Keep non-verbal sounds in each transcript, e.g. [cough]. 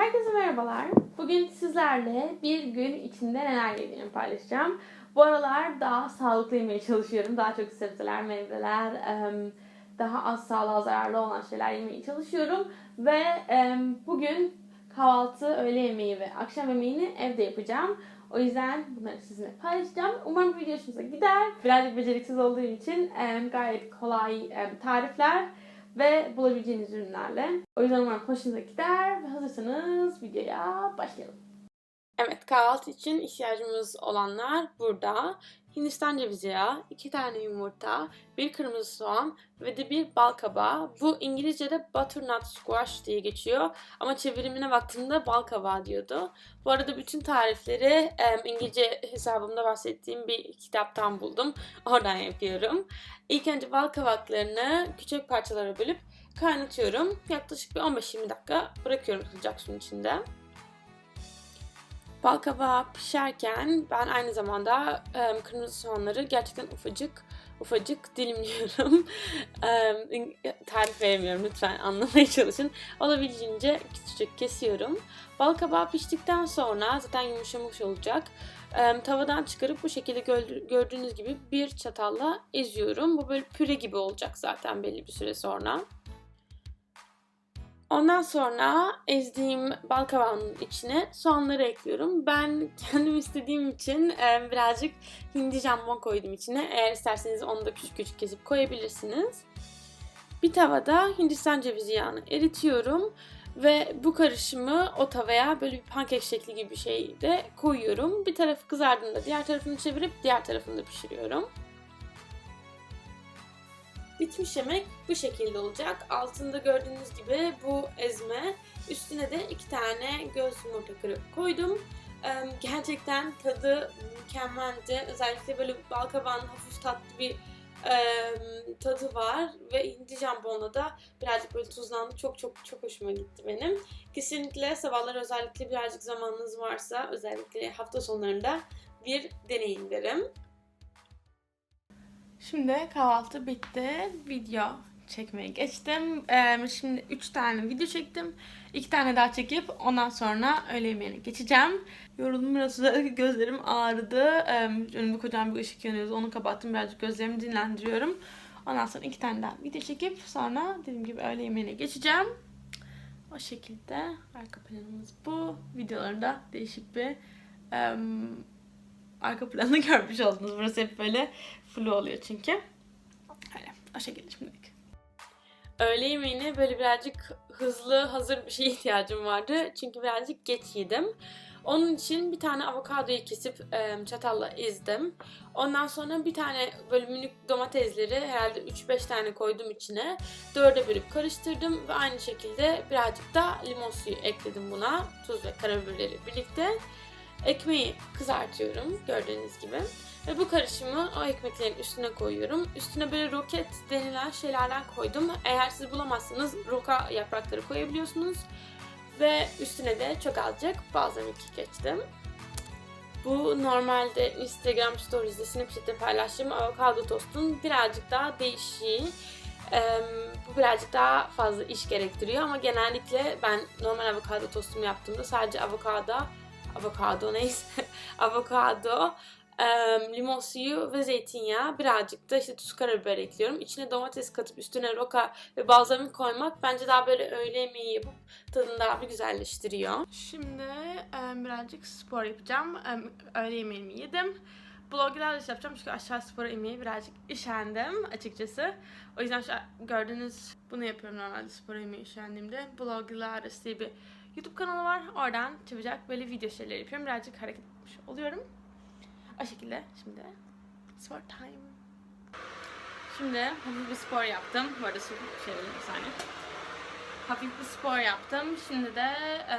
Herkese merhabalar. Bugün sizlerle bir gün içinde neler yediğimi paylaşacağım. Bu aralar daha sağlıklı yemeye çalışıyorum. Daha çok sebzeler, meyveler, em, daha az sağlığa zararlı olan şeyler yemeye çalışıyorum. Ve em, bugün kahvaltı, öğle yemeği ve akşam yemeğini evde yapacağım. O yüzden bunları sizinle paylaşacağım. Umarım video hoşunuza gider. Birazcık beceriksiz olduğum için em, gayet kolay tarifler ve bulabileceğiniz ürünlerle. O yüzden umarım hoşunuza gider ve hazırsanız videoya başlayalım. Evet kahvaltı için ihtiyacımız olanlar burada. Hindistan cevizi yağı, iki tane yumurta, bir kırmızı soğan ve de bir bal kabağı. Bu İngilizce'de butternut squash diye geçiyor. Ama çevirimine baktığımda bal kabağı diyordu. Bu arada bütün tarifleri İngilizce hesabımda bahsettiğim bir kitaptan buldum. Oradan yapıyorum. İlk önce bal kabaklarını küçük parçalara bölüp kaynatıyorum. Yaklaşık bir 15-20 dakika bırakıyorum sıcak suyun içinde. Bal kabağı pişerken ben aynı zamanda e, kırmızı soğanları gerçekten ufacık ufacık dilimliyorum. [laughs] e, tarif veremiyorum lütfen anlamaya çalışın. Olabildiğince küçücük kesiyorum. Bal kabağı piştikten sonra zaten yumuşamış olacak. E, tavadan çıkarıp bu şekilde gö- gördüğünüz gibi bir çatalla eziyorum. Bu böyle püre gibi olacak zaten belli bir süre sonra. Ondan sonra ezdiğim bal kabağının içine soğanları ekliyorum. Ben kendim istediğim için e, birazcık hindi jambon koydum içine. Eğer isterseniz onu da küçük küçük kesip koyabilirsiniz. Bir tavada Hindistan cevizi yağını eritiyorum. Ve bu karışımı o tavaya böyle bir pankek şekli gibi bir şeyde koyuyorum. Bir tarafı kızardığında diğer tarafını çevirip diğer tarafını da pişiriyorum. Bitmiş yemek bu şekilde olacak. Altında gördüğünüz gibi bu ezme. Üstüne de iki tane göz yumurta kırıp koydum. Gerçekten tadı mükemmeldi. Özellikle böyle bal kabağının hafif tatlı bir tadı var. Ve hindi jambonla da birazcık böyle tuzlandı. Çok çok çok hoşuma gitti benim. Kesinlikle sabahlar özellikle birazcık zamanınız varsa özellikle hafta sonlarında bir deneyin derim. Şimdi kahvaltı bitti. Video çekmeye geçtim. Ee, şimdi 3 tane video çektim. 2 tane daha çekip ondan sonra öğle yemeğine geçeceğim. Yoruldum biraz [laughs] gözlerim ağrıdı. Ee, önümde kocaman bir ışık yanıyordu. Onu kapattım. Birazcık gözlerimi dinlendiriyorum. Ondan sonra 2 tane daha video çekip sonra dediğim gibi öğle yemeğine geçeceğim. O şekilde arka planımız bu. Videolarında değişik bir em, arka planını [laughs] görmüş oldunuz. Burası hep böyle flu oluyor çünkü. Öyle. O şekilde şimdilik. Öğle yemeğine böyle birazcık hızlı hazır bir şeye [laughs] ihtiyacım vardı. Çünkü birazcık geç yedim. Onun için bir tane avokadoyu kesip e, çatalla ezdim. Ondan sonra bir tane böyle minik domatesleri herhalde 3-5 tane koydum içine. Dörde bölüp karıştırdım ve aynı şekilde birazcık da limon suyu ekledim buna. Tuz ve karabiberleri birlikte. Ekmeği kızartıyorum gördüğünüz gibi. Ve bu karışımı o ekmeklerin üstüne koyuyorum. Üstüne böyle roket denilen şeylerden koydum. Eğer siz bulamazsanız roka yaprakları koyabiliyorsunuz. Ve üstüne de çok azıcık balzamik geçtim. Bu normalde Instagram Stories'de Snapchat'te paylaştığım avokado tostun birazcık daha değişiği. Ee, bu birazcık daha fazla iş gerektiriyor ama genellikle ben normal avokado tostumu yaptığımda sadece avokado, avokado neyse, [laughs] avokado, limon suyu ve zeytinyağı birazcık da işte tuz karabiber ekliyorum. İçine domates katıp üstüne roka ve balzamik koymak bence daha böyle öğle yemeği yapıp tadını daha bir güzelleştiriyor. Şimdi birazcık spor yapacağım. Öğle yemeğimi yedim. Bloglar iş yapacağım çünkü aşağı spor yemeği birazcık işendim açıkçası. O yüzden şu gördüğünüz bunu yapıyorum normalde spor yemeği işendiğimde. Bloglar diye bir YouTube kanalı var. Oradan çabucak böyle video şeyler yapıyorum. Birazcık hareket etmiş oluyorum. O şekilde şimdi spor time. Şimdi hafif bir spor yaptım. Bu arada su şey bir saniye. Hafif bir spor yaptım. Şimdi de e,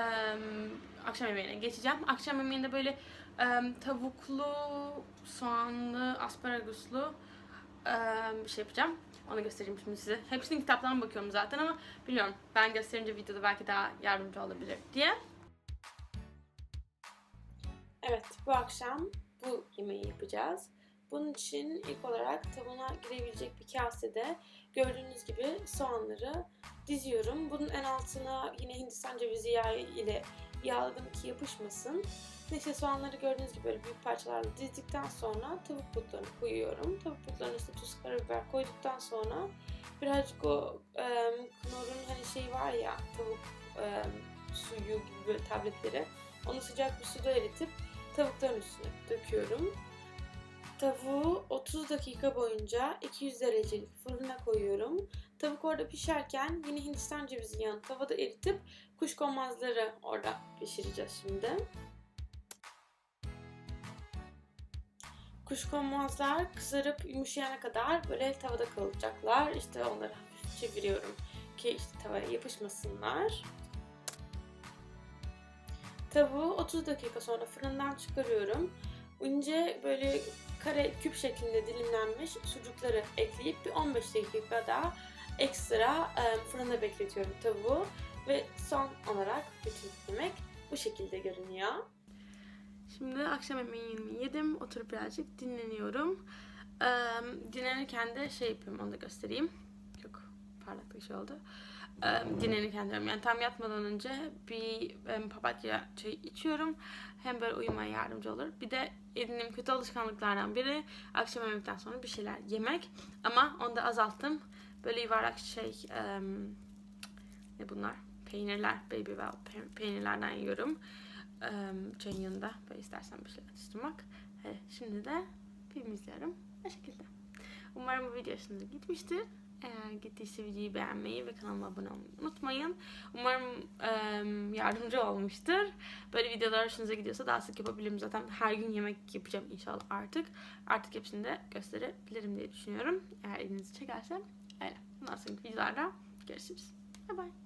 akşam yemeğine geçeceğim. Akşam yemeğinde böyle e, tavuklu, soğanlı, asparaguslu bir şey yapacağım. Onu göstereyim şimdi size. Hepsinin kitaplarına bakıyorum zaten ama bilmiyorum. Ben gösterince videoda belki daha yardımcı olabilir diye. Evet, bu akşam bu yemeği yapacağız. Bunun için ilk olarak tavana girebilecek bir kasede gördüğünüz gibi soğanları diziyorum. Bunun en altına yine Hindistan cevizi yağı ile yağladım ki yapışmasın. Neyse soğanları gördüğünüz gibi böyle büyük parçalarla dizdikten sonra tavuk butlarını koyuyorum. Tavuk butlarına işte tuz, karabiber koyduktan sonra birazcık o e, Knorr'un hani şey var ya tavuk e, suyu gibi böyle tabletleri. Onu sıcak bir suda eritip tavukların üstüne döküyorum. Tavuğu 30 dakika boyunca 200 derecelik fırına koyuyorum. Tavuk orada pişerken yine Hindistan cevizi yağını tavada eritip kuşkonmazları orada pişireceğiz şimdi. Kuşkonmazlar kızarıp yumuşayana kadar böyle tavada kalacaklar. İşte onları çeviriyorum ki işte tavaya yapışmasınlar. Tavuğu 30 dakika sonra fırından çıkarıyorum. İnce böyle kare küp şeklinde dilimlenmiş sucukları ekleyip bir 15 dakika daha ekstra e, fırında bekletiyorum tavuğu. Ve son olarak bütün yemek bu şekilde görünüyor. Şimdi akşam yemeğimi yedim. Oturup birazcık dinleniyorum. Ee, dinlenirken de şey yapıyorum onu da göstereyim. Çok parlak bir şey oldu. Ee, dinlenirken diyorum yani tam yatmadan önce bir em, papatya çayı içiyorum. Hem böyle uyumaya yardımcı olur. Bir de edindiğim kötü alışkanlıklardan biri akşam yemekten sonra bir şeyler yemek. Ama onu da azalttım. Böyle yuvarlak şey em, ne bunlar? Peynirler, baby well pe- peynirlerden yiyorum. Em, çayın yanında böyle istersen bir şey atıştırmak. Evet, şimdi de film izliyorum. Bu şekilde. Umarım bu video hoşunuza gitmiştir. Eğer gittiyse videoyu beğenmeyi ve kanalıma abone olmayı unutmayın. Umarım em, yardımcı olmuştur. Böyle videolar hoşunuza gidiyorsa daha sık yapabilirim. Zaten her gün yemek yapacağım inşallah artık. Artık hepsini de gösterebilirim diye düşünüyorum. Eğer elinizi çekerse öyle. Bundan sonraki videolarda görüşürüz. Bye bye.